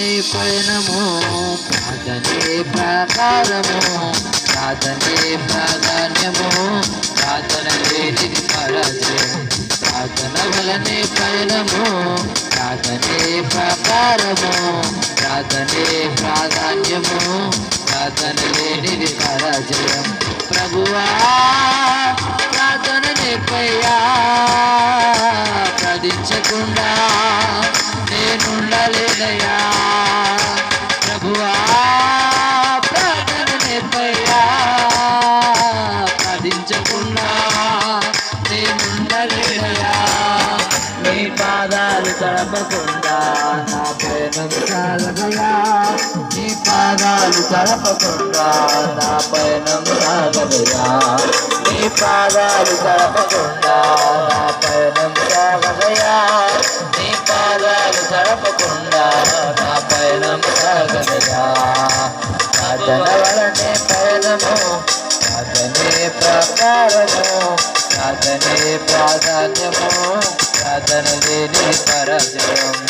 సాధనే పయనము సాధనే ప్రకారము సాధనే ప్రాధాన్యము సాధన లేని పరాజయం ప్రార్థన వలనే పయనము సాధనే ప్రకారము సాధనే ప్రాధాన్యము సాధన లేనిది పరాజయం ప్రభువా! ప్రార్థించకుండా నేనుండలేదయ్యా. ప్రభువా ప్రార్థన నేపయ్యా ప్రార్థించకుండా నేనుండలేదయ్యా. నీ పాదాలు తడపకుండా నా పయనం సాగదయా నీ పాదాలు తడపకుండా నా పయనం సాగదయా నీ పాదాలు తడపకుండా నా పాదాలు నా పయనం సాగదయా. ప్రార్థన వలనే పయనము ప్రార్థనే ప్రకారము ప్రార్థనే ప్రాధాన్యము ప్రార్థన లేని పరాజయం.